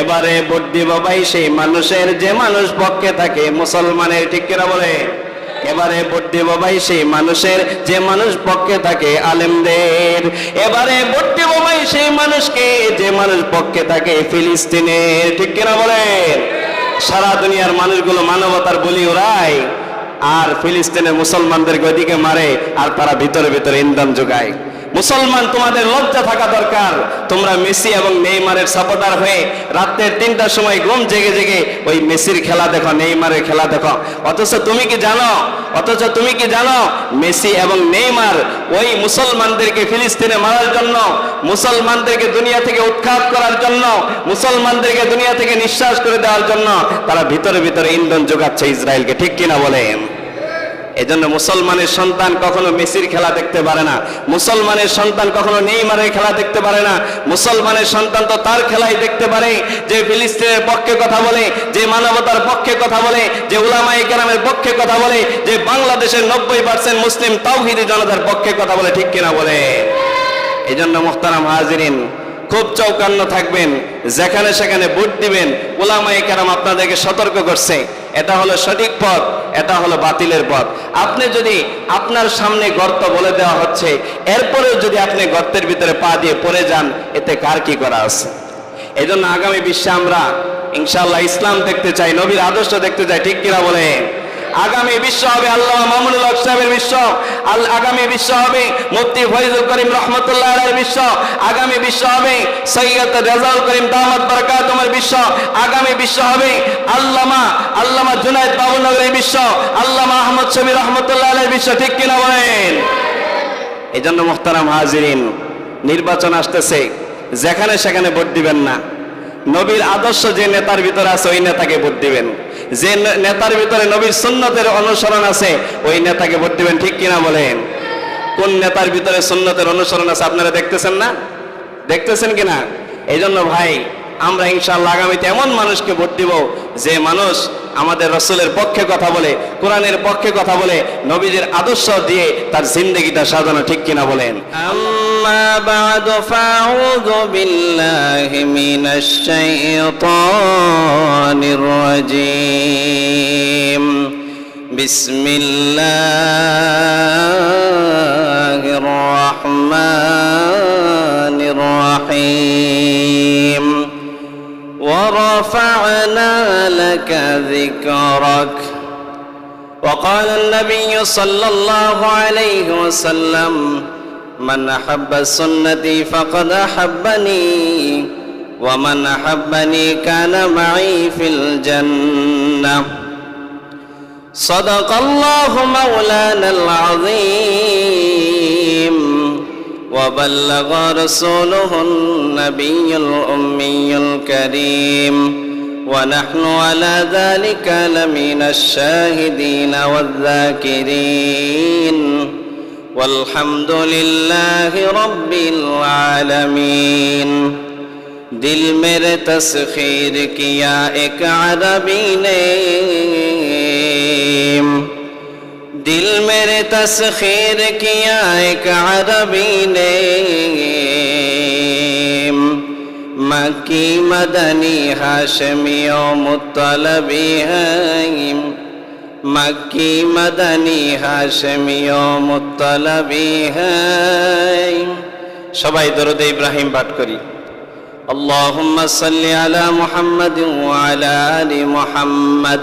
এবারে দিব ভাই, সেই মানুষের যে মানুষ পক্ষে থাকে, মুসলমানের, ঠিক কিনা বলে? এবারে দিব ভাই, সেই মানুষের যে মানুষ পক্ষে থাকে, আলেমদের। এবারে ভোট দিব সেই মানুষকে যে মানুষ পক্ষে থাকে, ফিলিস্তিনের, ঠিক কিনা বলেন সারা দুনিয়ার মানুষগুলো মানবতার বলি ওরাই আর ফিলিস্তিনের মুসলমানদেরকে ওইদিকে মারে, আর তারা ভিতরে ভিতরে ইন্ধন যোগায়। মুসলমান তোমাদের লজ্জা থাকা দরকার। তোমরা মেসি এবং নেইমারের সাপোর্টার হয়ে রাত্রের তিনটার সময় ঘুম জেগে জেগে ওই মেসির খেলা দেখো, নেইমারের খেলা দেখো। অথচ তুমি কি জানো? অথচ তুমি কি জানো? মেসি এবং নেইমার ওই মুসলমানদেরকে ফিলিস্তিনে মারার জন্য, মুসলমানদেরকে দুনিয়া থেকে উৎখাত করার জন্য, মুসলমানদেরকে দুনিয়া থেকে নিঃশ্বাস করে দেওয়ার জন্য তারা ভিতরে ভিতরে ইন্ধন যোগাচ্ছে ইসরায়েলকে। ঠিক কিনা বলেন? এজন্য মুসলমানের সন্তান কখনো মেসির খেলা দেখতে পারে না। মুসলমানের সন্তান কখনো নেইমারের খেলা দেখতে পারে না। মুসলমানের সন্তান তো তার খেলাই দেখতে পারে। যে ফিলিস্তিনের পক্ষে কথা বলে, যে মানবতার পক্ষে কথা বলে, যে উলামাই কেরামের পক্ষে কথা বলে, যে বাংলাদেশের নব্বই পার্সেন্ট মুসলিম তাওহিদি জনতার পক্ষে কথা বলে, ঠিক কিনা বলে? এই জন্য মোহতারাম হাজিরিন খুব চৌকান্ন থাকবেন, যেখানে সেখানে ভোট দিবেন ওলামাই কেরাম আপনাদেরকে সতর্ক করছে। এটা হলো সঠিক পথ, এটা হলো বাতিলের পথ। আপনি যদি আপনার সামনে গর্ত বলে দেওয়া হচ্ছে, এরপরেও যদি আপনি গর্তের ভিতরে পা দিয়ে পড়ে যান, এতে কার কি করা আছে? এই জন্য আগামী বিশ্বে আমরা ইনশাল্লাহ ইসলাম দেখতে চাই, নবীর আদর্শ দেখতে চাই, ঠিক কিনা বলে আগামী বিশ্ব হবে আল্লাহ মামুনুল হক সাহেবের বিশ্ব। আগামী বিশ্ব হবে মুফতি ফরিদুল করিম রহমতুল্লাহ আলের বিশ্ব। আগামী বিশ্ব হবে সৈয়দ রেজাউল করিম দামাত বরকাতুমের বিশ্ব। আগামী বিশ্ব হবে আল্লামা আল্লামা জুনাইদ বাবুনগরের বিশ্ব। আল্লামা আহমদ শমী রহমতুল্লাহ আলের বিশ্ব, ঠিক কিনা বলেন? এই জন্য মোহতারাম হাজিরিন, নির্বাচন আসতেছে। যেখানে সেখানে ভোট দিবেন না। নবীর আদর্শ যে নেতার ভিতরে আছে, ওই নেতাকে ভোট দিবেন। যে নেতার ভিতরে নবীর সুন্নতের অনুসরণ আছে, ওই নেতাকে ভোট দিবেন, ঠিক কিনা বলেন? কোন নেতার ভিতরে সুন্নতের অনুসরণ আছে, আপনারা দেখতেছেন না? দেখতেছেন কিনা? এই জন্য ভাই আমরা ইনশাআল্লাহ আগামীতে এমন মানুষকে ভোট দিব যে মানুষ আমাদের রসুলের পক্ষে কথা বলে কোরআনের পক্ষে কথা বলে নবীদের আদর্শ দিয়ে তার জিন্দগিটা সাজানো ঠিক কিনা বলেন أما بعد فأعوذ بالله من الشيطان الرجيم بسم الله الرحمن الرحيم ورفعنا لك ذكرك. وقال النبي صلى الله عليه وسلم من أحب سنتي فقد أحبني ومن أحبني كان معي في الجنة. صدق الله مولانا العظيم. وبلغ رسوله النبي الأمي الكريم. ونحن على ذلك لمن الشاهدين والذاكرين. والحمد لله رب العالمين. دل میرے تسخیر کیا ایک عربی نے दिल मेरे तस्खीर किया एक अरबी ने मकी मदनी हाशमियो मुतलबी है मकी मदनी हाशमियो मुतलबी है সবাই দরদে ইব্রাহিম পাঠ করি আল্লাহুম্মা সাল্লি আলা মুহাম্মাদিন ওয়া আলা আলি মুহাম্মাদ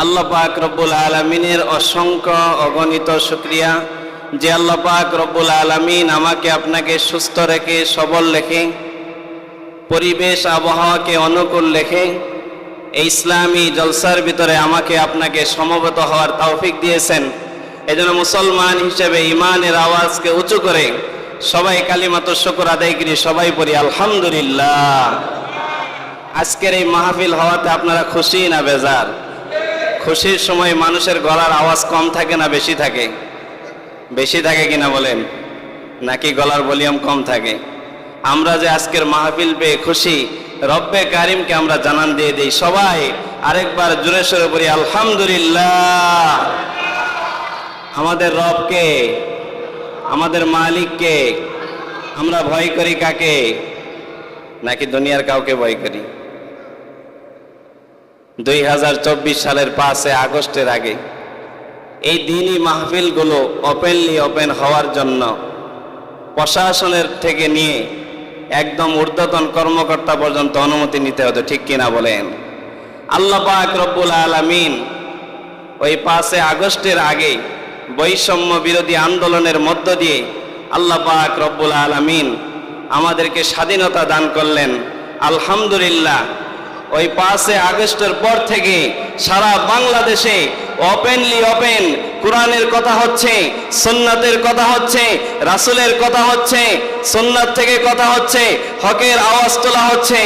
আল্লাহ পাক রব্বুল আলমিনের অসংখ্য অগণিত শুক্রিয়া যে আল্লাহ পাক রব্বুল আলমিন আমাকে আপনাকে সুস্থ রেখে, সবল রেখে, পরিবেশ আবহাওয়াকে অনুকূল রেখে, এই ইসলামী জলসার ভিতরে আমাকে আপনাকে সমবেত হওয়ার তৌফিক দিয়েছেন। এজন্য মুসলমান হিসেবে ইমানের আওয়াজকে উঁচু করে সবাই কালিমাত শকর আদায় করি, সবাই পড়ি, আলহামদুলিল্লাহ। আজকের এই মাহফিল হওয়াতে আপনারা খুশি না বেজার? খুশির সময় মানুষের গলার আওয়াজ কম থাকে না বেশি থাকে? বেশি থাকে কিনা বলেন? নাকি গলার ভলিউম কম থাকে? আমরা যে আজকের মাহফিল পেয়ে খুশি, রব্বে কারিমকে আমরা জানান দিয়ে দিই। সবাই আরেকবার জোরে বলি, আলহামদুলিল্লাহ। আমাদের রবকে, আমাদের মালিককে আমরা ভয় করি কাকে? নাকি দুনিয়ার কাউকে ভয় করি? দুই হাজার চব্বিশ সালের পাঁচে আগস্টের আগে। এই দিনই মাহফিলগুলো ওপেনলি ওপেন হওয়ার জন্য প্রশাসনের থেকে নিয়ে একদম ঊর্ধ্বতন কর্মকর্তা পর্যন্ত অনুমতি নিতে হতো ঠিক কিনা বলেন? আল্লাহ পাক রব্বুল আলামিন ওই পাঁচে আগস্টের আগে বৈষম্য বিরোধী আন্দোলনের মধ্য দিয়ে আল্লাহ পাক রব্বুল আলামিন আমাদেরকে স্বাধীনতা দান করলেন। আলহামদুলিল্লাহ ওই পাঁচে আগস্টের পর থেকে সারা বাংলাদেশে ওপেনলি ওপেন কোরআনের কথা হচ্ছে, সুন্নাতের কথা হচ্ছে, রাসূলের কথা হচ্ছে, সুন্নাত থেকে কথা হচ্ছে, হকের আওয়াজ তোলা হচ্ছে।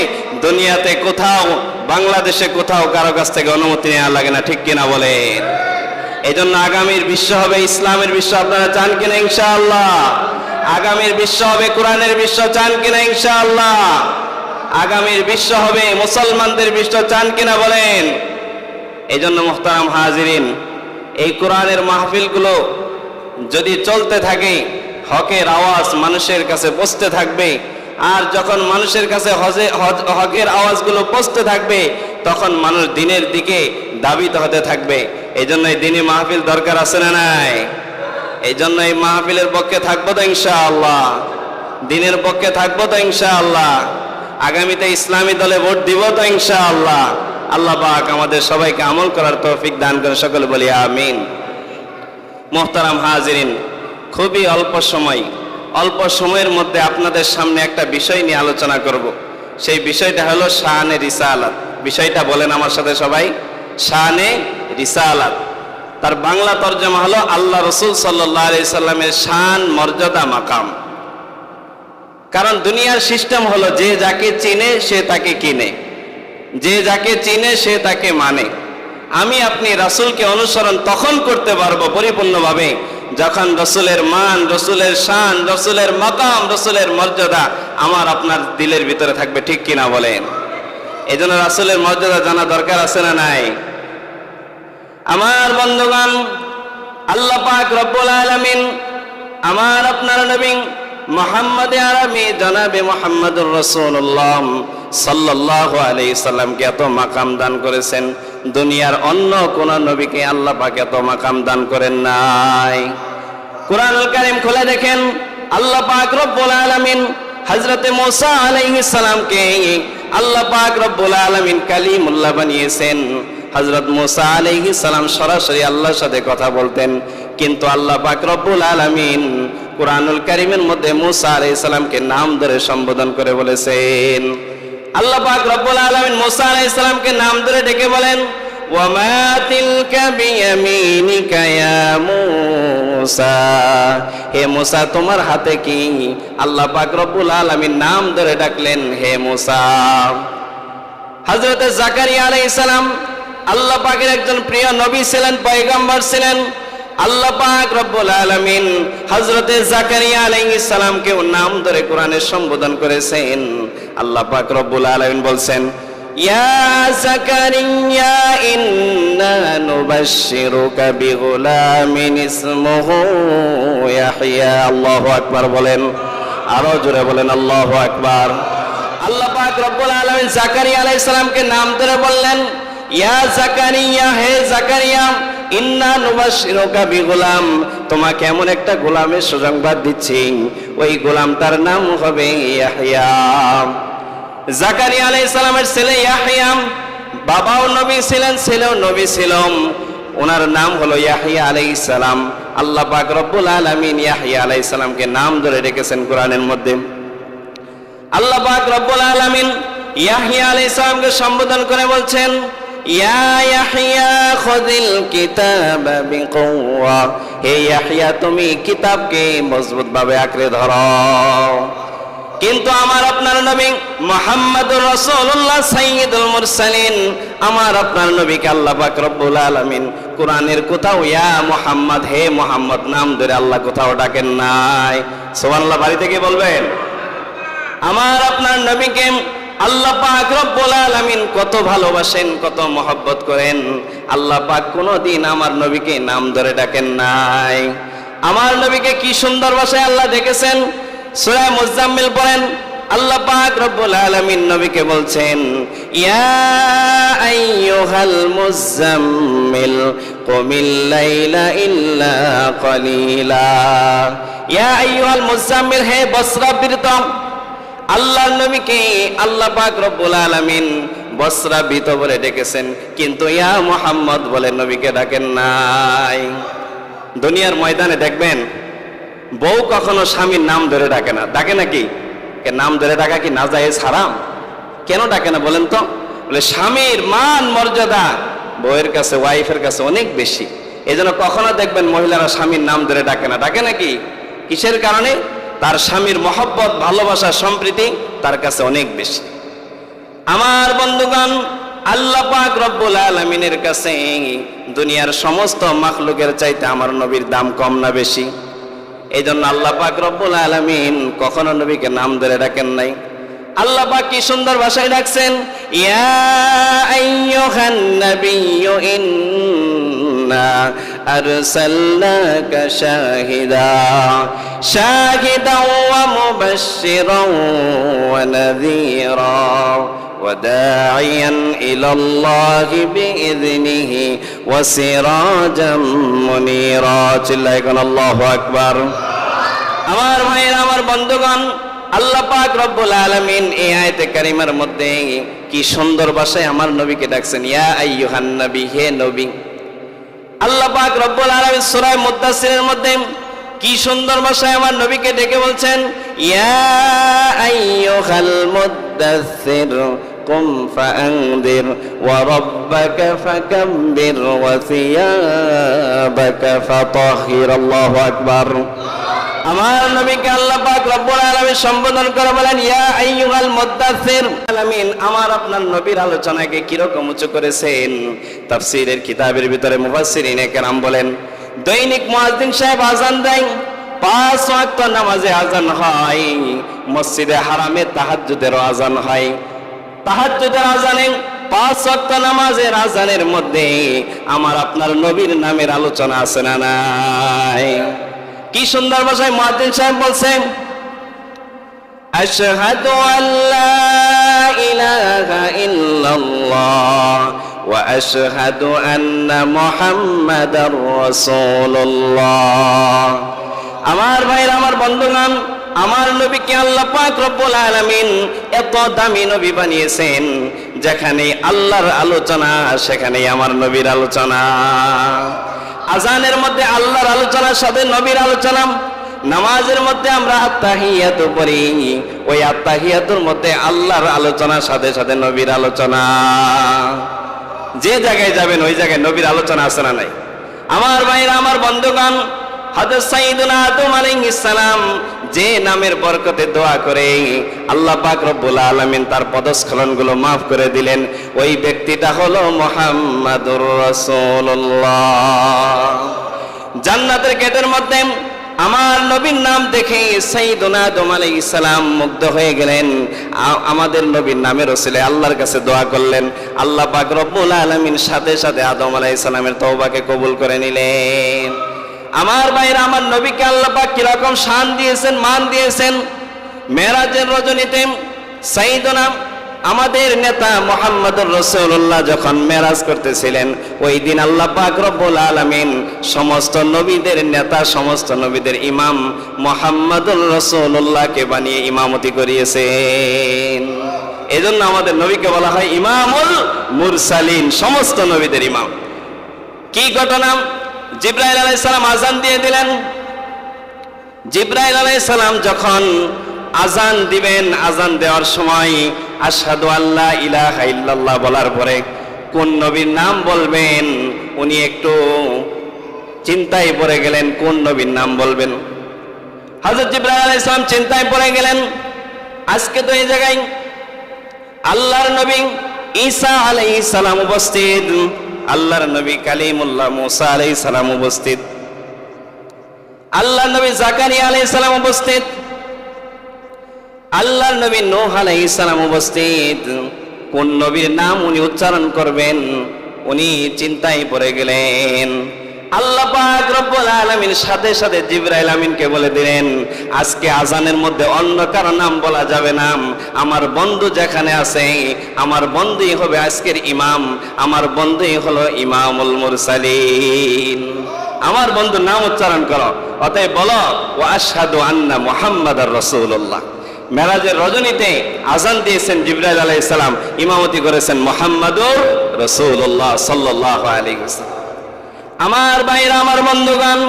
দুনিয়াতে কোথাও, বাংলাদেশে কোথাও কারও কাছ থেকে অনুমতি নেওয়া লাগে না, ঠিক কিনা বলেন? এই জন্য আগামীর বিশ্ব হবে ইসলামের বিশ্ব, আপনারা চান কিনা ইনশাআল্লাহ? আগামীর বিশ্ব হবে কোরআনের বিশ্ব, চান কিনা ইনশাআল্লাহ? আগামীর বিশ্ব হবে, মুসলমানদের বিশ্ব চান কিনা বলেন। এই জন্য মোহতারাম হাজিরিন, এই কোরআনের মাহফিলগুলো যদি চলতে থাকে, হকের আওয়াজ মানুষের কাছে বসতে থাকবে, আর যখন মানুষের কাছে হজে হকের আওয়াজগুলো পৌঁছতে থাকবে, তখন মানুষ দিনের দিকে দাবিত হতে থাকবে। এই জন্য এই দিনে মাহফিল দরকার আছে না নাই? এই জন্য এই মাহফিলের পক্ষে থাকব তো ইনশাআল্লাহ। দিনের পক্ষে থাকব তো ইনশাআল্লাহ। আগামীতে ইসলামী দলে ভোট দিব তো ইনশাআল্লাহ। আল্লাহ আল্লাহ পাক আমাদের সবাইকে আমল করার তৌফিক দান করে সকলে বলি আমিন। মোহতারাম হাজিরিন, খুবই অল্প সময়, অল্প সময়ের মধ্যে আপনাদের সামনে একটা বিষয় নিয়ে আলোচনা করব। সেই বিষয়টা হলো শাহানে রিসালাত। বিষয়টা বলেন আমার সাথে সবাই। শাহানে রিসালাত। তার বাংলা তর্জমা হলো আল্লাহ রসুল সাল্লাহ সাল্লামের শান মর্যাদা মাকাম। কারণ দুনিয়ার সিস্টেম হলো যে যাকে চিনে, সে তাকে কিনে। যে যাকে চিনে, সে তাকে মানে। আমি আপনি রাসুলকে অনুসরণ তখন করতে পারব পরিপূর্ণভাবে যখন রসুলের মান, রসুলের শান, রসুলের মকাম, রসুলের মর্যাদা আমার আপনার দিলের ভিতরে থাকবে, ঠিক কিনা বলেন? এই জন্য রাসুলের মর্যাদা জানা দরকার আছে না নাই? আমার বন্ধুগণ, আল্লাহ পাক রব্বুল আলামিন আমার আপনার নবী মোহাম্মদ আরবি জনাবে মোহাম্মদুর রসুল্লাহ সাল্লাল্লাহু আলাইহি সাল্লামকে এত মাকাম দান করেছেন? দুনিয়ার অন্য কোন নবীকে আল্লাহ পাক এত মাকাম দান করেন নাই। কোরআনুল কারীম খুলে দেখেন, আল্লাহ পাক রব্বুল আলামিন হযরতে মুসা আলাইহিস সালামকে আল্লাহ পাক রব্বুল আলামিন কালিমুল্লাহ বানিয়েছেন। হযরত মুসা আলাইহিস সালাম সরাসরি আল্লাহর সাথে কথা বলতেন, কিন্তু আল্লাহ পাক রব্বুল আলামিন কোরআনুল কারীমের মধ্যে মুসা আলাইহিস সালামকে নাম ধরে সম্বোধন করে বলেছেন। আল্লাহ পাক রব্বুল আলামিন মুসা আলাইহিস সালামকে নাম ধরে ডেকে বলেন, ওয়ামা তিলকা বিয়ামিনিকা ইয়া মুসা? হে মুসা, তোমার হাতে কি আল্লাহ পাক রব্বুল আলামিন নাম ধরে ডাকলেন, হে মুসা? হযরতে জাকারিয়া আলাইহিস সালাম আল্লাহ পাকের একজন প্রিয় নবী ছিলেন, পয়গম্বর ছিলেন। আল্লাহ পাক আলামিন জাকারিয়া নাম সম্বোধন করেছেন। আল্লাহ পাক বলছেন জাকারিয়া আকবার বলেন, আরও জোরে বলেন, আল্লাহু আকবার। আল্লাহ পাক রব্বুল জাকারিয়া আলাইহিস নাম ধরে বললেন, ইয়া জাকারিয়া, হে জাকারিয়া ইন্না নুবাশশিরুকা বিগুলাম, তোমাকে এমন একটা গোলামের সুসংবাদ দিচ্ছি। ওই গোলামটার নাম হবে ইয়াহইয়া। জাকারিয়া আলাইহিস সালামের ছেলে ইয়াহইয়া, বাবাও নবী ছিলেন, ছেলেও নবী ছিলাম ওনার নাম হলো ইয়াহিয়া আলাইহিস সালাম। আল্লাহ পাক রব্বুল আলামিন ইয়াহিয়া আলাইহিস সালামকে নাম ধরে রেখেছেন কোরআনের মধ্যে। আল্লাহ পাক রব্বুল আলামিন ইয়াহিয়া আলাইহিস সালামকে সম্বোধন করে বলছেন ইয়া ইয়াহিয়া খুযিল কিতাবা বিকুওয়া। হে তুমি কিতাবকে মজবুত ভাবে আঁকড়ে ধরো। কিন্তু আমার আপনার নবী মোহাম্মদুর রসুল্লাহ সাইয়দুল মুরসালিন, আমার আপনার নবীকে আল্লাহ পাক রব্বুল আলামিন কোরআনের কোথাও, ইয়া মোহাম্মদ, হে মোহাম্মদ, নাম ধরে আল্লাহ কোথাও ডাকেন নাই। সুবহানাল্লাহ বাড়ি থেকে বলবেন? আমার আপনার নবীকে আল্লাহ পাক রব্বুল আলামিন কত ভালোবাসেন, কত মহব্বত করেন। আল্লাহ পাক কোনোদিন আমার নবীকে নাম ধরে ডাকেন নাই। আমার নবীকে কি সুন্দর ভাষায় আল্লাহ দেখেছেন সূরা মুজাম্মিল পড়েন, আল্লাহ পাক রব্বুল আলামিন নবীকে বলছেন, ইয়া আইয়ুহাল মুজাম্মিল, কুমিল লাইলা ইল্লা কলিলা। ইয়া আইয়ুহাল মুজাম্মিল, হে বসরাবৃত আল্লাহর নবীকে আল্লাহ পাক রব্বুল আলামিন বসরাবৃত বলে ডেকেছেন। কিন্তু ইয়া মুহাম্মদ বলে নবীকে ডাকেন নাই। দুনিয়ার ময়দানে দেখবেন, বউ কখনো স্বামীর নাম ধরে ডাকে না। ডাকে নাকি নাম ধরে ডাকা কি না যায় হারাম? কেন ডাকে না বলেন তো? বলে, স্বামীর মান, মর্যাদা বউয়ের কাছে, ওয়াইফের কাছে অনেক বেশি। এই জন্য কখনো দেখবেন মহিলারা স্বামীর নাম ধরে ডাকে না। ডাকে নাকি কিসের কারণে? তার স্বামীর মহব্বত, ভালোবাসা, সম্প্রীতি তার কাছে অনেক বেশি। আমার বন্ধুগণ, আল্লাহ পাক রব্বুল আলমিনের কাছে দুনিয়ার সমস্ত মাখলুকের চাইতে আমার নবীর দাম কম না বেশি। এই জন্য আল্লাহ পাক রব্বুল আলমিন কখনো নবীকে নাম ধরে ডাকেন নাই। আল্লাহ পাক কি সুন্দর ভাষায় ডাকছেন, ইয়া আইয়ুহান নাবিয়্যু ইন্না আরসালনাকা শাহিদা শাহিদাও ওয়া মুবাশশিরাও ওয়া নাযীরা وداعيا إلى الله بإذنه وسراجا منيرا চিল্লাইকুন আল্লাহু আকবার আমার ভাইয়ের আমার বন্ধুগণ আল্লাহ পাক রব্বুল আলামিন এই আয়াতে কারিমার মধ্যে কি সুন্দর ভাষায় আমার নবীকে ডাকছেন ইয়া আইয়ুহান নবী হে নবী আল্লাহ পাক রব্বুল আলামিন সূরা মুদাসসিরের মধ্যে কি সুন্দর ভাষায় আমার নবীকে ডেকে বলছেন, ইয়া আইয়ুহাল মুদাসসির, কুম ফাআনদির, ওয়া রাব্বাকা ফাকাব্বির ওয়া সিয়াবাকা ফাতাহির, আল্লাহু আকবার। আল্লাহ আমার নবীকে আল্লাহ পাক রব্বুল আলামিন সম্বোধন করে বলেন, ইয়া আইয়ুহাল মুদ্দাসসির আলামিন আমার আপনার নবীর আলোচনাকে কি রকম উঁচু করেছেন? তাফসীরের কিতাবের ভিতরে মুফাসসিরিনে কেরাম বলেন, দৈনিক মুয়াজ্জিন সাহেব আজান দেয়, পাঁচ ওয়াক্ত নামাজে আজান হয়, মসজিদে হারামে তাহাজ্জুদেরও আজান হয়। তাহাজ্জুদের আজানে, পাঁচ ওয়াক্ত নামাজের আজানের মধ্যে আমার আপনার নবীর নামের আলোচনা আছে না নাই? কি সুন্দর ভাষায় মুয়াজ্জিন সাহেব বলছেন? মুহাম্মাদার রাসূলুল্লাহ। আমার ভাইরা, আমার বন্ধুগণ, আমার নবীকে আল্লাহ পাক রব্বুল আলামিন এত দামি নবী বানিয়েছেন, যেখানে আল্লাহর আলোচনা সেখানে আমার নবীর আলোচনা। আজানের মধ্যে আল্লাহর আলোচনার সাথে নবীর আলোচনা, নামাজের মধ্যে আমরা আত্মাহিয়াত পড়ি। ওই আত্মাহিয়াতুর মধ্যে আল্লাহর আলোচনার সাথে সাথে নবীর আলোচনা। যে জায়গায় যাবেন, ওই জায়গায় নবীর আলোচনা আছে না নাই? আমার ভাইরা, আমার বন্ধুগণ হযরত সাইয়েদুনা আদম আলাইহিস সালাম যে নামের বরকতে দোয়া করে আল্লাহ পাক রব্বুল আলামিন তার পদস্খলনগুলো মাফ করে দিলেন। ওই ব্যক্তিটা হলো মুহাম্মাদুর রাসূলুল্লাহ। জান্নাতের গেটের মধ্যে আমার নবীর নাম দেখে সাইদুনা আদম আলাইহিস সালাম মুগ্ধ হয়ে গেলেন। আমাদের নবীর নামের ওসিলে আল্লাহর কাছে দোয়া করলেন। আল্লাহ পাক রব্বুল আলামিন সাথে সাথে আদম আলাইহিস সালামের তওবাকে কবুল করে নিলেন। আমার ভাইরা, আমার নবীকে আল্লাহ পাক কীরকম শান দিয়েছেন, মান দিয়েছেন? মেরাজের রজনীতে সাইদুনা আমাদের নেতা মোহাম্মদুর রসুল্লাহ যখন মেরাজ করতেছিলেন, ওই দিন আল্লাহ পাক রব্বুল আলামিন সমস্ত নবীদের নেতা, সমস্ত নবীদের ইমাম মোহাম্মদুর রসুল্লাহকে বানিয়ে ইমামতি করিয়েছেন। এজন্য আমাদের নবীকে বলা হয় ইমামুল মুরসালিন, সমস্ত নবীদের ইমাম। কি ঘটনা? জিব্রাইল আলাইহিস সালাম আজান দিয়ে দিলেন। জিব্রাইল আলাইহিস সালাম যখন আজান দিবেন আজান দেওয়ার সময় আশহাদু আল্লাহ ইলাহা ইল্লাল্লাহ বলার পরে কোন নবীর নাম বলবেন? উনি একটু চিন্তায় পড়ে গেলেন, কোন নবীর নাম বলবেন? হযরত জিব্রাইল আলাইহিস সালাম চিন্তায় পড়ে গেলেন, আজকে তো এই জায়গায় আল্লাহর নবী ঈসা আলাইহিস সালাম উপস্থিত। আল্লাহর নবী কালিমুল্লাহ মুসা আলাই সালাম উপস্থিত। আল্লাহ নবী জাকারিয়া আলাই সালাম উপস্থিত। আল্লাহর নবী নোহ আলাই সালাম উপস্থিত। কোন নবীর নাম উনি উচ্চারণ করবেন, উনি চিন্তায় পড়ে গেলেন। আল্লাহ পাক রব্বুল আলামিন সাথে সাথে জিবরাইল আমিনকে বলে দিলেন, আজকে আজানের মধ্যে অন্য কারও নাম বলা যাবে না। আমার বন্ধু যেখানে আছে, আমার বন্ধুই হবে আজকের ইমাম, আমার বন্ধুই হলো ইমামুল মুরসালিন। আমার বন্ধুর নাম উচ্চারণ করো, অতএব বলো, ও আশহাদু আন্না মুহাম্মাদার রাসূলুল্লাহ। মেরাজের রজনীতে আজান দিয়েছেন জিব্রাইল আলাইহিস সালাম, ইমামতি করেছেন মুহাম্মাদুর রাসূলুল্লাহ সাল্লাল্লাহু আলাইহি ওয়াসাল্লাম। আমার ভাইরা, আমার বন্ধুগণ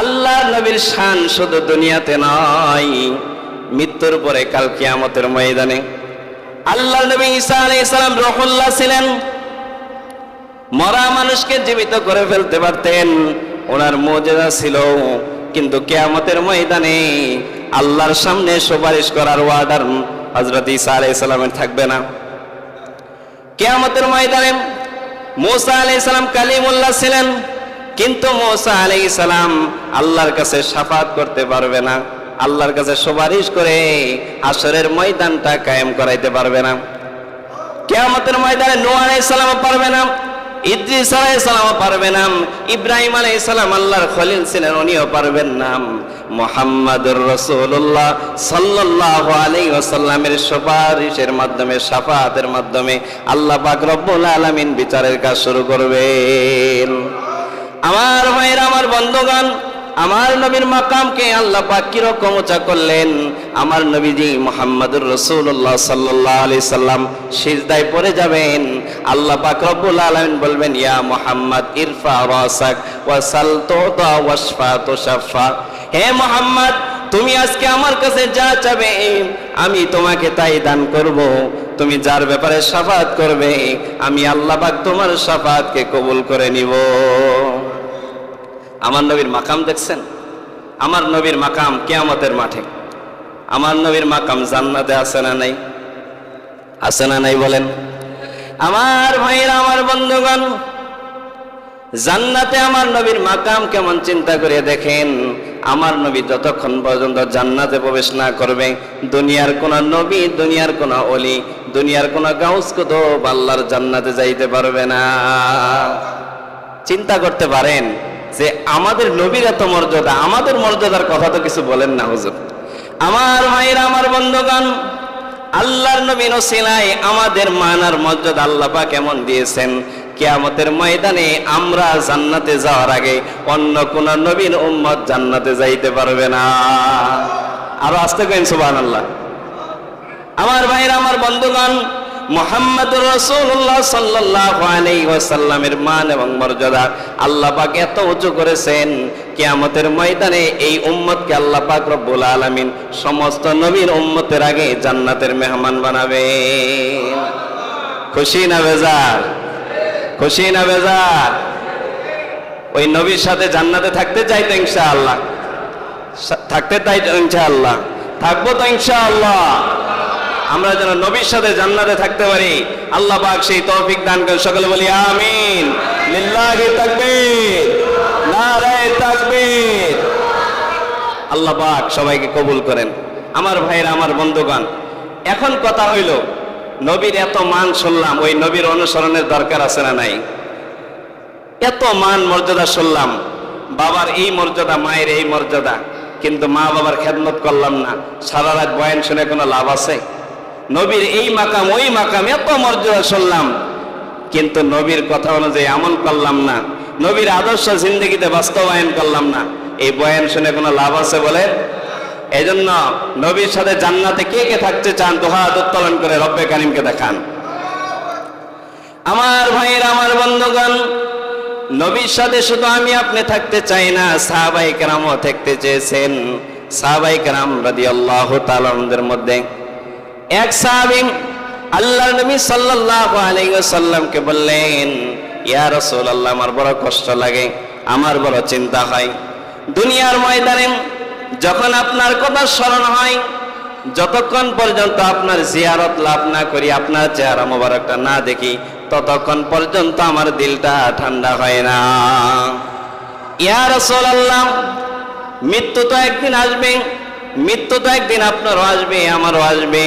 আল্লাহ নবীর শান শুধু দুনিয়াতে নয়, মৃত্যুর পরে কাল কিয়ামতের ময়দানে। আল্লাহর নবী ঈসা আলাইহিস সালাম রহুল্লাহ ছিলেন। মরা মানুষকে জীবিত করে ফেলতে পারতেন, ওনার মর্যাদা ছিল। কিন্তু কেয়ামতের ময়দানে আল্লাহর সামনে সুপারিশ করার ওয়ার্ডার হজরত ঈসা আলাইহিস সালামের থাকবে না। কেয়ামতের ময়দানে মোসা আলাইহিস সালাম কালিমুল্লাহ ছিলেন, কিন্তু মোসা আলি সালাম আল্লাহর কাছে সাফাত করতে পারবে না, আল্লাহর কাছে সুপারিশ করে আসরের ময়দানটা কায়েম করাইতে পারবে না। কেয়ামতের ময়দানে নো আলাইসালাম পারবে না ইদ্রিস আলাইসালাম পারবে না ইব্রাহিম আলাইসালাম আল্লাহর খলিল ছিলেন, উনিও পারবেন না মোহাম্মদুর রসুল্লাহ সাল্লাহ আলী ওসাল্লামের সুপারিশের মাধ্যমে সাফাতের মাধ্যমে আল্লাহ পাক রব্বুল আলামিন বিচারের কাজ শুরু করবেন। আমার ভাইয়ের আমার বন্ধুগণ আমার নবীর মাকামকে আল্লাহ পাক কীরকম উঁচা করলেন? আমার নবীজি মোহাম্মদুর রসুল্লাহ সাল্লাহ আলি সাল্লাম সিজদায় পড়ে যাবেন। আল্লাহ পাক রব্বুল আলামিন বলবেন, ইয়া মোহাম্মদ, ইরফা, রাসাক ওয়াসাল তুতা ওয়াশফা তুশাফা। হে মোহাম্মদ, তুমি আজকে আমার কাছে যা চাবে, আমি তোমাকে তাই দান করব। তুমি যার ব্যাপারে সাফাত করবে, আমি আল্লাহ পাক তোমার সাফাতকে কবুল করে নিব। আমার নবীর মাকাম দেখছেন? আমার নবীর মাকাম কেয়ামতের মাঠে। আমার নবীর মাকাম জান্নাতে আছে না নাই? আছে না নাই বলেন। আমার ভাইয়েরা, আমার বন্ধুগণ, জান্নাতে আমার নবীর মাকাম কেমন চিন্তা করে দেখেন? আমার নবী যতক্ষণ পর্যন্ত জান্নাতে প্রবেশ না করবে, দুনিয়ার কোন নবী, দুনিয়ার কোন অলি দুনিয়ার কোন গাউস কুতুব আল্লাহর জান্নাতে যাইতে পারবে না। চিন্তা করতে পারেন যে আমাদের নবীর এত মর্যাদা, আমাদের মর্যাদার কথা তো কিছু বলেন না হুজুর। আমার ভাইরা, আমার বন্ধুগণ, আল্লাহর নবী নসিলাই আমাদের মানার মর্যাদা আল্লাহ পাক কেমন দিয়েছেন, কিয়ামতের ময়দানে আমরা জান্নাতে যাওয়ার আগে অন্য কোন নবীন উম্মত জান্নাতে যাইতে পারবে না। আরও আসতে কেন সুবহানাল্লাহ। আমার ভাইরা, আমার বন্ধুগণ মোহাম্মদ রসুল্লাহ সাল্লাহ আলাইহি ওয়াসাল্লামের মান এবং মর্যাদা আল্লাহ পাক এত উঁচু করেছেন, কিয়ামতের ময়দানে এই উম্মতকে আল্লাহ পাক রব্বুল আলামিন সমস্ত নবীর উম্মতের আগে জান্নাতের মেহমান বানাবে খুশি না বেজার? খুশি না বেজার? ওই নবীর সাথে জান্নাতে থাকতে চাই তো ইনশাআল্লাহ। থাকতে চাই তো ইনশাআল্লাহ। থাকব তো ইনশাআল্লাহ। আমরা যেন নবীর সাথে জান্নাতে থাকতে পারি। আল্লাহ পাক সেই তৌফিক দান করে সকলে বলি, আমিন। লিল্লাহি তাকবীর, নারায়ে তাকবীর। আল্লাহ পাক সবাইকে কবুল করেন। আমার ভাইরা আমার বন্ধুগণ, এখন কথা হইল, নবীর এত মান শুনলাম, ওই নবীর অনুসরণের দরকার আছে না নাই? এত মান মর্যাদা শুনলাম, বাবার এই মর্যাদা, মায়ের এই মর্যাদা, কিন্তু মা বাবার খেদমত করলাম না। সারা রাত বয়ান শুনে কোনো লাভ আছে? নবীর এই মাকাম, ওই মাকাম, এত মর্যাদা শুনলাম। কিন্তু নবীর কথা অনুযায়ী আমল করলাম না। নবীর আদর্শ জিন্দগিতে বাস্তবায়ন করলাম না। এই বয়ান শুনে কোনো লাভ আছে বলে? এই জন্য নবীর সাথে জান্নাতে কে কে থাকতে চান দোহাত উত্তোলন করে রব্বে কারিমকে দেখান। আমার ভাইয়ের, আমার বন্ধুগণ, নবীর সাথে শুধু আমি আপনি থাকতে চাই না সাহাবাই কেরামও থাকতে চেয়েছেন। সাহাবাই কেরাম রাদি আল্লাহ মধ্যে এক সাহাবি আল্লাহ নবী সাল্লাল্লাহু আলাইহি ওয়াসাল্লামকে বললেন, ইয়া রাসূলুল্লাহ, আমার বড় কষ্ট লাগে, আমার বড় চিন্তা হয়। দুনিয়ার ময়দানে যখন আপনার কথা স্মরণ হয়, যতক্ষণ পর্যন্ত আপনার জিয়ারত লাভ না করি, আপনার চেহারা মোবারকটা না দেখি, ততক্ষণ পর্যন্ত আমার দিলটা ঠান্ডা হয় না। ইয়া রাসূলুল্লাহ, মৃত্যু তো একদিন আসবে মৃত্যু তো একদিন আপনারও আসবে, আমারও আসবে।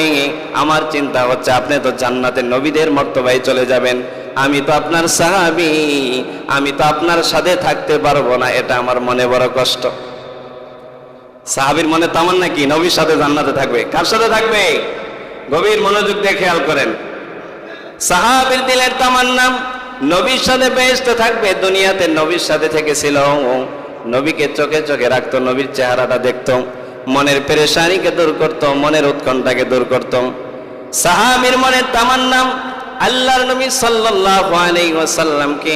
আমার চিন্তা হচ্ছে আপনি তো জান্নাতের নবীদের মর্তবায় চলে যাবেন। আমি তো আপনার সাহাবি, আমি তো আপনার সাথে থাকতে পারব না, এটা আমার মনে বড় কষ্ট। সাহাবির মনে তামান নাকি নবীর সাথে জান্নাতে থাকবে? কার সাথে থাকবে? গভীর মনোযোগ দিয়ে খেয়াল করেন। সাহাবির দিলের তামান্না, নবীর সাথে বেহেশতে থাকবে, দুনিয়াতে নবীর সাথে থেকেছিল। নবীকে চোখে চোখে রাখতো, নবীর চেহারাটা দেখতো। মনের পেরেশানিকে দূর করতো মনের উৎকণ্ঠাকে দূর করতো সাহাবির মনের তামান্না আল্লাহর নবী সাল্লাল্লাহু আলাইহি ওয়াসাল্লামকে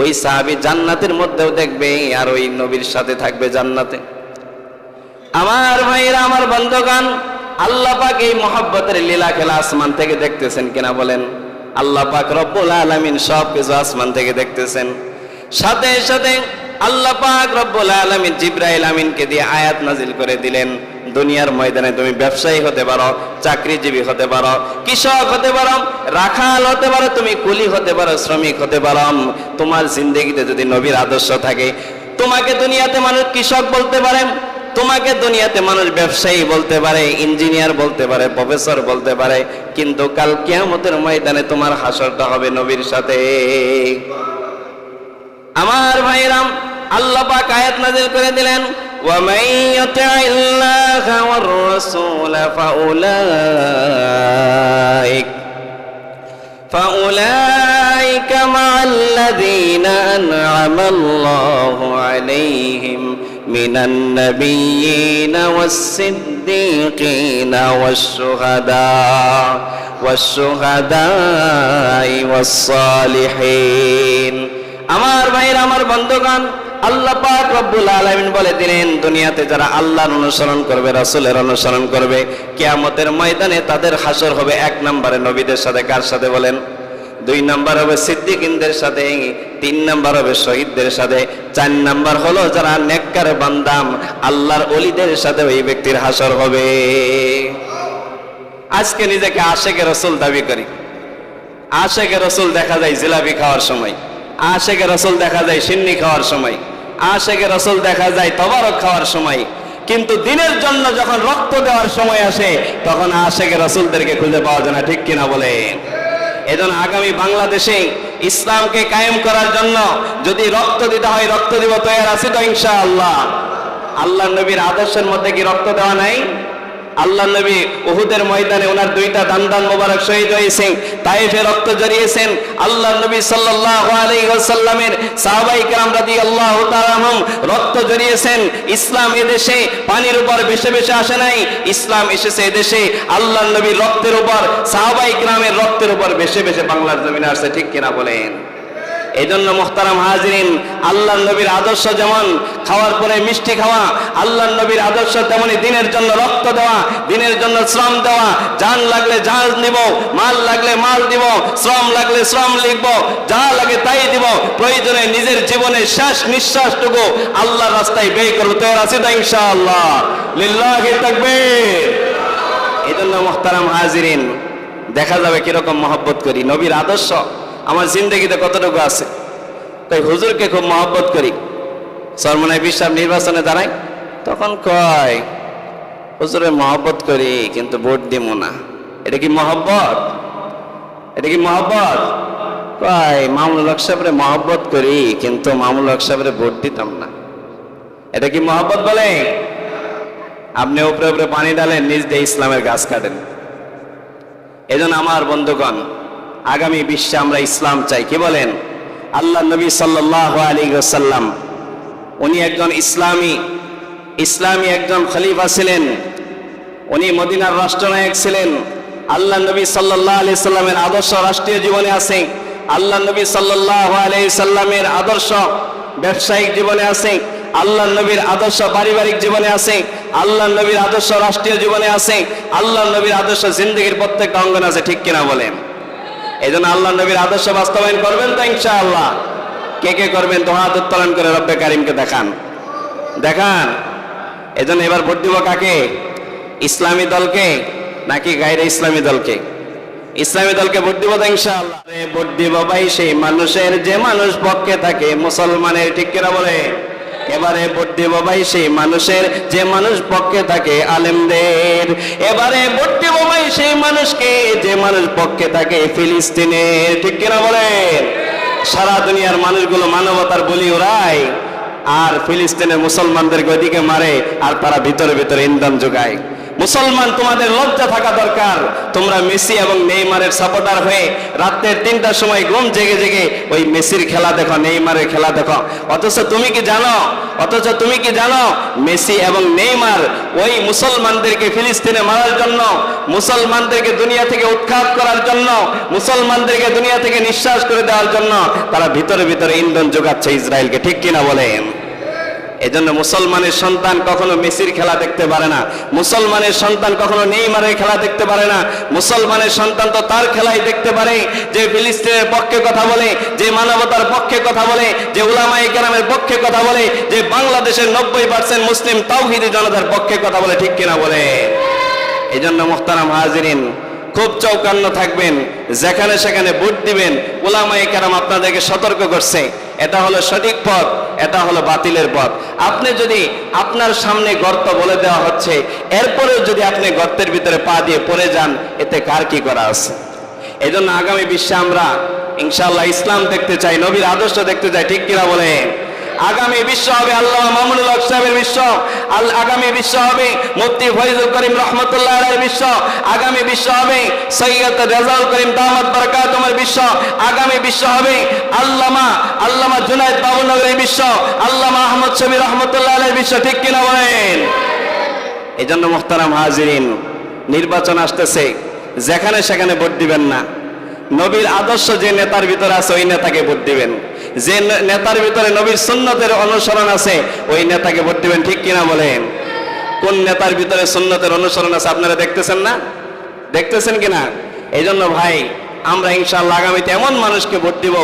ওই সাহাবী জান্নাতের মধ্যেও দেখবে আর ওই নবীর সাথে থাকবে জান্নাতে। আমার ভাইরা আমার বন্ধুগণ, আল্লাহ এই মহাব্বতের লীলা খেলা আসমান থেকে দেখতেছেন কিনা বলেন? আল্লাহ পাক রব্বুল আলামিন সব কিছু আসমান থেকে দেখতেছেন। সাথে সাথে আল্লাহ পাক রব্বুল আলামিন জিব্রাইল আমিনকে দিয়ে আয়াত নাজিল করে দিলেন। দুনিয়ার ময়দানে তুমি ব্যবসায়ী হতে পারো, চাকরিজীবী হতে পারো, কৃষক হতে পারো, রাখাল হতে পারো, তুমি কুলি হতে পারো, শ্রমিক হতে পারো। তোমার জিন্দগিতে যদি নবীর আদর্শ থাকে, তোমাকে দুনিয়াতে মানুষ কৃষক বলতে পারেন তোমাকে দুনিয়াতে মানুষ ব্যবসায়ী বলতে পারে, ইঞ্জিনিয়ার বলতে পারে, প্রফেসর বলতে পারে, কিন্তু কাল কিয়ামতের ময়দানে তোমার হাসরটা হবে নবীর সাথে। আমার ভাইরাম আল্লাহ পাক আয়াত নাজিল করে দিলেন ومن يطع الله والرسول فأولئك فأولئك مع الذين أنعم الله عليهم من النبيين والصديقين والشهداء والشهداء والصالحين আমার ভাইরা আমার বন্ধুগণ আল্লাহ পাক রব্বুল আলামিন বলে দিলেন, দুনিয়াতে যারা আল্লাহর অনুসরণ করবে, রাসূলের অনুসরণ করবে, কিয়ামতের ময়দানে তাদের হাসর হবে এক নম্বরে। নবীদের সাথে কার সাথে বলেন? দুই নাম্বার হবে সিদ্দিকিনদের সাথে, তিন নাম্বার হবে শহীদদের সাথে, চার নাম্বার হলো যারা নেককার বান্দাম আল্লাহর অলিদের সাথে ওই ব্যক্তির হাসর হবে। আজকে নিজেকে আশেকে রসুল দাবি করি। আশেকে রসুল দেখা যায় জিলাপি খাওয়ার সময় আশেকে রসুল দেখা যায় সিন্নি খাওয়ার সময়। আশেকে রসুল দেখা যায় তবারক খাওয়ার সময়। কিন্তু দিনের জন্য যখন রক্ত দেওয়ার সময় আসে, তখন আশেকে রসুলদেরকে খুঁজে পাওয়া যায় না, ঠিক কিনা বলে এজন আগামী বাংলাদেশে ইসলামকে কায়েম করার জন্য যদি রক্ত দিতে হয়, রক্ত দিব তৈরি আছে তো ইনশাআল্লাহ। আল্লাহ নবীর আদর্শের মধ্যে কি রক্ত দেওয়া নাই? আল্লাহ নবী উহুদের ময়দানে ওনার দুইটা দান দান মোবারক শহীদ হয়েছে তাইফে রক্ত জড়িয়েছেন। আল্লাহ নবী সাল্লাল্লাহু আলাইহি ওয়াসাল্লামের সাহাবাই کرام রাদিয়াল্লাহু তাআলা রক্ত জড়িয়েছেন। ইসলাম এদেশে পানির উপর বেশি বেশি আসে নাই। ইসলাম এসেছে এদেশে, আল্লাহ নবী রক্তের উপর, সাহাবাই کرامের রক্তের উপর বেশি বেশি বাংলার জমিনে আসে, ঠিক কিনা বলেন? এই জন্য মোহতারাম হাজরিন আল্লাহ নবীর আদর্শ যেমন, খাওয়ার পরে মিষ্টি খাওয়া আল্লাহ নবীর আদর্শ তেমনি দিনের জন্য রক্ত দেওয়া, দিনের জন্য শ্রম দেওয়া, জান লাগলে জাহাজ নিব, মাল লাগলে মাল দিব, শ্রম লাগলে শ্রম লিখব, যা লাগে তাই দিব, প্রয়োজনে নিজের জীবনের শেষ নিঃশ্বাসটুকু আল্লাহর রাস্তায় ব্যয় করব। তোর আছে তো ইনশাআল্লাহ। লিল্লাহি তাকবীর। এই জন্য মোহতারাম হাজিরিন, দেখা যাবে কীরকম মহব্বত করি। নবীর আদর্শ। আমার জিন্দগিতে কতটুকু আছে? তাই হুজুরকে খুব মহব্বত করি। সরমনায় বিশ্বাস নির্বাচনে দাঁড়াই তখন কয়, হুজুরের মহব্বত করি, কিন্তু ভোট দিব না। এটা কি মহব্বত? এটা কি মহব্বত? কয় মামুল হক সাহেবের মহব্বত করি, কিন্তু মামুল হক সাহেবের ভোট দিতাম না। এটা কি মহব্বত বলে? আপনি উপরে উপরে পানি ডালেন নিজ দিয়ে ইসলামের গাছ কাটেন। এজন্য আমার বন্ধুগণ আগামী বিশ্বে আমরা ইসলাম চাই। কি বলেন? আল্লাহ নবী সাল্লাহ সাল্লাম উনি একজন ইসলামী ইসলামী একজন খলিফা ছিলেন। উনি মদিনার রাষ্ট্রনায়ক ছিলেন। আল্লাহ নবী সাল্লাহ আলি সাল্লামের আদর্শ রাষ্ট্রীয় জীবনে আছে। আল্লাহ নবী সাল্লাহ আলি সাল্লামের আদর্শ ব্যবসায়িক জীবনে আছে। আল্লাহ নবীর আদর্শ পারিবারিক জীবনে আছে। আল্লাহ নবীর আদর্শ রাষ্ট্রীয় জীবনে আছে। আল্লাহ নবীর আদর্শ জিন্দগির প্রত্যেকটা অঙ্গন আছে। ঠিক কিনা বলেন? এই জন্য আল্লাহ নবীর আদর্শ বাস্তবায়ন করবেন তো ইনশাআল্লাহ। কে কে করবেন? তো হাত উত্তোলন করে রব্বে কারিমকে দেখান। দেখান। এই জন্য এবার ভোট দিব কাকে? ইসলামী দলকে নাকি গাইরে ইসলামী দলকে? ইসলামী দলকে ভোট দিব তো ইনশাআল্লাহ। ভোট দিব ভাই, সেই মানুষের যে মানুষ পক্ষে থাকে, মুসলমানের ঠিক কিনা বলে? এবারে ভোট দিব সেই মানুষের, যে মানুষ পক্ষে থাকে আলেমদের। এবারে ভোট দিব সেই মানুষকে, যে মানুষ পক্ষে থাকে ফিলিস্তিনের। ঠিক কিনা বলেন? সারা দুনিয়ার মানুষগুলো মানবতার বলি ওরায় আর ফিলিস্তিনের মুসলমানদেরকে ওইদিকে মারে, আর তারা ভিতরে ভিতরে ইন্ধন যোগায়। মুসলমান, তোমাদের লজ্জা থাকা দরকার। তোমরা মেসি এবং নেইমারের সাপোর্টার হয়ে রাতের তিনটার সময় ঘুম জেগে জেগে ওই মেসির খেলা দেখো, নেইমারের খেলা দেখো। অথচ তুমি কি জানো? অথচ তুমি কি জানো? মেসি এবং নেইমার ওই মুসলমানদেরকে ফিলিস্তিনে মারার জন্য, মুসলমানদেরকে দুনিয়া থেকে উৎখাত করার জন্য, মুসলমানদেরকে দুনিয়া থেকে নিঃশ্বাস করে দেওয়ার জন্য তারা ভিতরে ভিতরে ইন্ধন যোগাচ্ছে ইসরায়েলকে। ঠিক কিনা বলেন? এজন্য মুসলমানের সন্তান কখনো মেসির খেলা দেখতে পারে না। মুসলমানের সন্তান কখনো নেইমারের খেলা দেখতে পারে না। মুসলমানের সন্তান তো তার খেলাই দেখতে পারে। যে ফিলিস্তিনের পক্ষে কথা বলে, যে মানবতার পক্ষে কথা বলে, যে উলামাই কেরামের পক্ষে কথা বলে, যে বাংলাদেশের নব্বই পার্সেন্ট মুসলিম তাওহিদি জনতার পক্ষে কথা বলে, ঠিক কিনা বলে? এই জন্য মোহতারাম হাজিরিন, খুব চৌকান্ন থাকবেন, যেখানে সেখানে ভোট দিবেন। ওলামাই কেরাম আপনাদেরকে সতর্ক করছে। এটা হলো সঠিক পথ, এটা হলো বাতিলের পথ। আপনি যদি আপনার সামনে গর্ত বলে দেওয়া হচ্ছে, এরপরেও যদি আপনি গর্তের ভিতরে পা দিয়ে পড়ে যান, এতে কার কি করা আছে? এই জন্য আগামী বিশ্বে আমরা ইনশাল্লাহ ইসলাম দেখতে চাই, নবীর আদর্শ দেখতে চাই, ঠিক কিনা বলে আগামী বিশ্ব হবে আল্লাহ মামুনুল হক সাহেবের বিশ্ব আগামী বিশ্ব হবে মুফতি ফয়জুল করিম রহমতুল্লাহ বিশ্ব, আগামী বিশ্ব হবে সৈয়দ রেজাউল করিম দামাত বরকাতুমের বিশ্ব, আগামী বিশ্ব হবে আল্লামা আল্লামা জুনায়েদ বাবুনগরের বিশ্ব, আল্লামা আহমদ শবি রহমতুল্লাহ আলাইহির বিশ্ব, ঠিক কিনা বলেন? এই জন্য মোহতারাম হাজিরিন, নির্বাচন আসতেছে, যেখানে সেখানে ভোট দিবেন না। নবীর আদর্শ যে নেতার ভিতরে আছে, ওই নেতাকে ভোট দিবেন। যে নেতার ভিতরে নবীর সুন্নতের অনুসরণ আছে, ওই নেতাকে ভোট দিবেন, ঠিক কিনা বলেন? কোন নেতার ভিতরে সুন্নতের অনুসরণ আছে, আপনারা দেখতেছেন না? দেখতেছেন কিনা? এই জন্য ভাই আমরা ইনশাআল্লাহ আগামীতে এমন মানুষকে ভোট দিব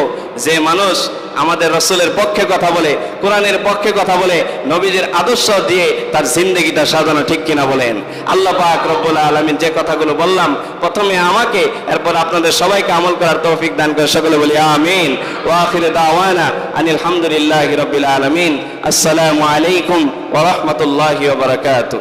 যে মানুষ আমাদের রসুলের পক্ষে কথা বলে, কোরআনের পক্ষে কথা বলে, নবীদের আদর্শ দিয়ে তার জিন্দগিটা সাজানো ঠিক কিনা বলেন? আল্লাহ পাক রব্বুল আলমিন যে কথাগুলো বললাম, প্রথমে আমাকে, এরপর আপনাদের সবাইকে আমল করার তৌফিক দান করে সকলে বলি আমিন। ও আখিরে দাওয়ানা আনিল হামদুলিল্লাহি রাব্বিল আলামিন। আসসালামু আলাইকুম ওয়া রাহমাতুল্লাহি ওয়া বারাকাতুহু।